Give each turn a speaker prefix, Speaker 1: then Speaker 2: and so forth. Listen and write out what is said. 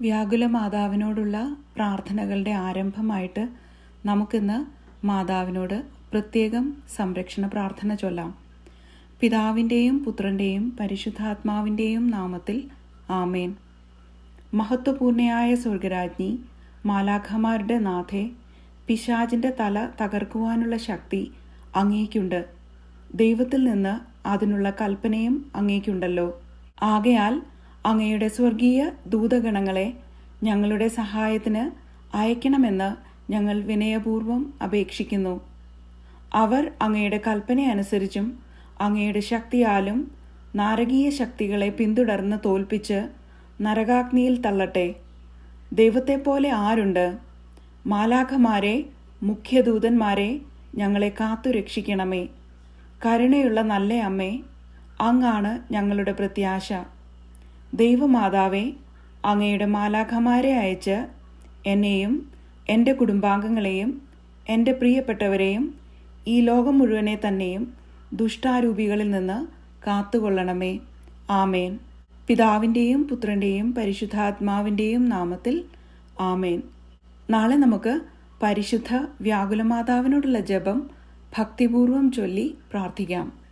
Speaker 1: വ്യാകുല മാതാവിനോടുള്ള പ്രാർത്ഥനകളുടെ ആരംഭമായിട്ട് നമുക്കിന്ന് മാതാവിനോട് പ്രത്യേകം സംരക്ഷണ പ്രാർത്ഥന ചൊല്ലാം. പിതാവിന്റെയും പുത്രന്റെയും പരിശുദ്ധാത്മാവിന്റെയും നാമത്തിൽ ആമേൻ. മഹത്വപൂർണയായ സ്വർഗരാജ്ഞി മാലാഖമാരുടെ നാഥെ പിശാജിന്റെ തല തകർക്കുവാനുള്ള ശക്തി അങ്ങേക്കുണ്ട്. ദൈവത്തിൽ നിന്ന് അതിനുള്ള കൽപ്പനയും അങ്ങേക്കുണ്ടല്ലോ. ആകയാൽ അങ്ങയുടെ സ്വർഗീയ ദൂതഗണങ്ങളെ ഞങ്ങളുടെ സഹായത്തിന് അയക്കണമെന്ന് ഞങ്ങൾ വിനയപൂർവം അപേക്ഷിക്കുന്നു. അവർ അങ്ങയുടെ കൽപ്പന അനുസരിച്ചും അങ്ങയുടെ ശക്തിയാലും നാരകീയ ശക്തികളെ പിന്തുടർന്ന് തോൽപ്പിച്ച് നരകാഗ്നിയിൽ തള്ളട്ടെ. ദൈവത്തെപ്പോലെ ആരുണ്ട്? മാലാഖമാരെ മുഖ്യദൂതന്മാരെ ഞങ്ങളെ കാത്തു രക്ഷിക്കണമേ. കരുണയുള്ള നല്ല അമ്മേ അങ്ങാണ് ഞങ്ങളുടെ പ്രത്യാശ. ദൈവമാതാവേ അങ്ങയുടെ മാലാഖമാരെ അയച്ച് എന്നെയും എന്റെ കുടുംബാംഗങ്ങളെയും എന്റെ പ്രിയപ്പെട്ടവരെയും ഈ ലോകം മുഴുവനെ തന്നെയും ദുഷ്ടാരൂപികളിൽ നിന്ന് കാത്തുകൊള്ളണമേ. ആമേൻ. പിതാവിന്റെയും പുത്രന്റെയും പരിശുദ്ധാത്മാവിന്റെയും നാമത്തിൽ ആമേൻ. നാളെ നമുക്ക് പരിശുദ്ധ വ്യാകുലമാതാവിനോടുള്ള ജപം ഭക്തിപൂർവം ചൊല്ലി പ്രാർത്ഥിക്കാം.